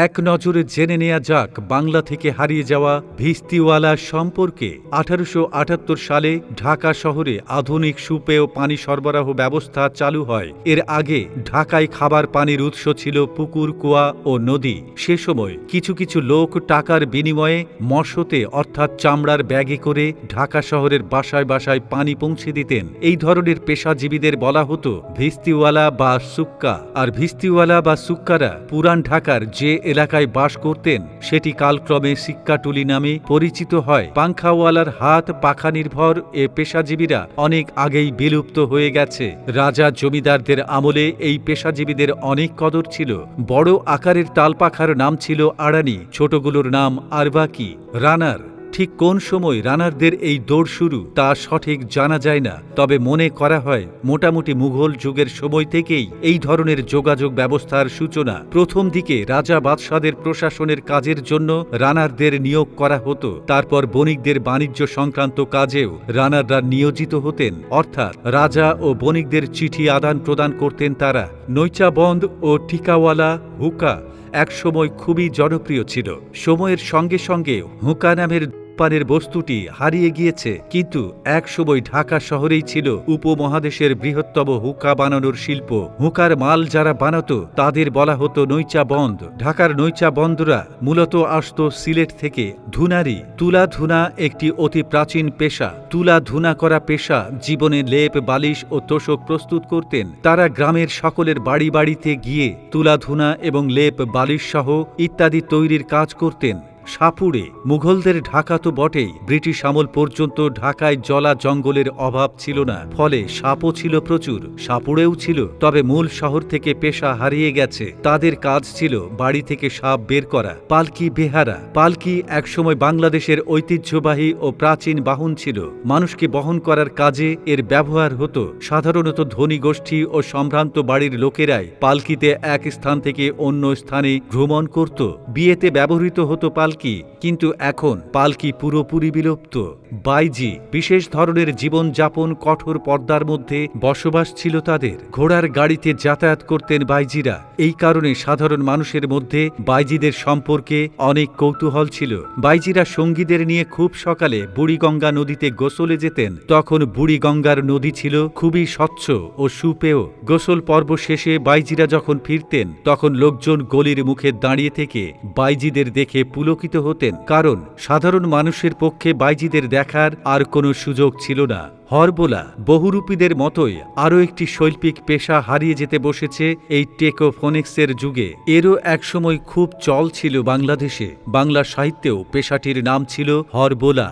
এক নজরে জেনে নেওয়া যাক বাংলা থেকে হারিয়ে যাওয়া ভিস্তিওয়ালা সম্পর্কে। আঠারোশো আটাত্তর সালে ঢাকা শহরে আধুনিক সুপেয় পানি সরবরাহ ব্যবস্থা চালু হয়। এর আগে ঢাকায় খাবার পানির উৎস ছিল পুকুর, কুয়া ও নদী। সে সময় কিছু কিছু লোক টাকার বিনিময়ে মশতে অর্থাৎ চামড়ার ব্যাগে করে ঢাকা শহরের বাসায় বাসায় পানি পৌঁছে দিতেন। এই ধরনের পেশাজীবীদের বলা হতো ভিস্তিওয়ালা বা সুক্কা। আর ভিস্তিওয়ালা বা সুক্কারা পুরান ঢাকার যে এলাকায় বাস করতেন, সেটি কালক্রমে সিক্কাটুলি নামে পরিচিত হয়। পাংখাওয়ালার হাত পাখা নির্ভর এ পেশাজীবীরা অনেক আগেই বিলুপ্ত হয়ে গেছে। রাজা জমিদারদের আমলে এই পেশাজীবীদের অনেক কদর ছিল। বড় আকারের তালপাখার নাম ছিল আড়ানি, ছোটগুলোর নাম আরবাকি, রানার। ঠিক কোন সময় রানারদের এই দৌড় শুরু তা সঠিক জানা যায় না, তবে মনে করা হয় মোটামুটি মুঘল যুগের সময় থেকেই এই ধরনের যোগাযোগ ব্যবস্থার সূচনা প্রথম দিকে রাজা বাদশাদের প্রশাসনের কাজের জন্য রানারদের নিয়োগ করা হতো, তারপর বণিকদের বাণিজ্য সংক্রান্ত কাজেও রানাররা নিয়োজিত হতেন, অর্থাৎ রাজা ও বণিকদের চিঠি আদান প্রদান করতেন তারা। নৈচাবন্দ ও টিকাওয়ালা হুকা একসময় খুবই জনপ্রিয় ছিল। সময়ের সঙ্গে সঙ্গে হুকা নামের পানের বস্তুটি হারিয়ে গিয়েছে, কিন্তু এক সময় ঢাকা শহরেই ছিল উপমহাদেশের বৃহত্তম হুকা বানানোর শিল্প। হুকার মাল যারা বানাত, তাদের বলা হতো নৈচা বন্ধ। ঢাকার নৈচা বন্ধরা মূলত আসত সিলেট থেকে ধুনারি। তুলা ধুনা একটি অতি প্রাচীন পেশা। তুলা ধুনা করা পেশা জীবনে লেপ, বালিশ ও তোষক প্রস্তুত করতেন। তারা গ্রামের সকলের বাড়ি বাড়িতে গিয়ে তুলা ধুনা এবং লেপ, বালিশ সহ ইত্যাদি তৈরির কাজ করতেন। সাপুড়ে, মুঘলদের ঢাকা তো বটেই, ব্রিটিশ আমল পর্যন্ত ঢাকায় জলা জঙ্গলের অভাব ছিল না, ফলে সাপও ছিল প্রচুর, সাপুড়েও ছিল, তবে মূল শহর থেকে পেশা হারিয়ে গেছে, তাদের কাজ ছিল বাড়ি থেকে সাপ বের করা, পালকি বেহারা, পালকি একসময় বাংলাদেশের ঐতিহ্যবাহী ও প্রাচীন বাহন ছিল, মানুষকে বহন করার কাজে এর ব্যবহার হতো, সাধারণত ধনী গোষ্ঠী ও সম্ভ্রান্ত বাড়ির লোকেরাই পালকিতে এক স্থান থেকে অন্য স্থানে ভ্রমণ করত, বিয়েতে ব্যবহৃত হতো পালকি কিন্তু এখন পালকি পুরোপুরি বিলুপ্ত। বাইজি বিশেষ ধরনের জীবনযাপন কঠোর পর্দার মধ্যে বসবাস ছিল তাদের। ঘোড়ার গাড়িতে যাতায়াত করতেন বাইজিরা। এই কারণে সাধারণ মানুষের মধ্যে বাইজিদের সম্পর্কে অনেক কৌতূহল ছিল। বাইজিরা সঙ্গীদের নিয়ে খুব সকালে বুড়িগঙ্গা নদীতে গোসলে যেতেন। তখন বুড়িগঙ্গার নদী ছিল খুবই স্বচ্ছ ও সুপেয়। গোসল পর্ব শেষে বাইজিরা যখন ফিরতেন, তখন লোকজন গলির মুখে দাঁড়িয়ে থেকে বাইজিদের দেখে পুলকিত হতেন, কারণ সাধারণ মানুষের পক্ষে বাইজিদের দেখার আর কোনো সুযোগ ছিল না। হরবোলা বহুরূপীদের মতোই আরও একটি শৈল্পিক পেশা হারিয়ে যেতে বসেছে এই টেকোফোনিক্সের যুগে। এরও একসময় খুব চল ছিল বাংলাদেশে। বাংলা সাহিত্যেও পেশাটির নাম ছিল হরবোলা।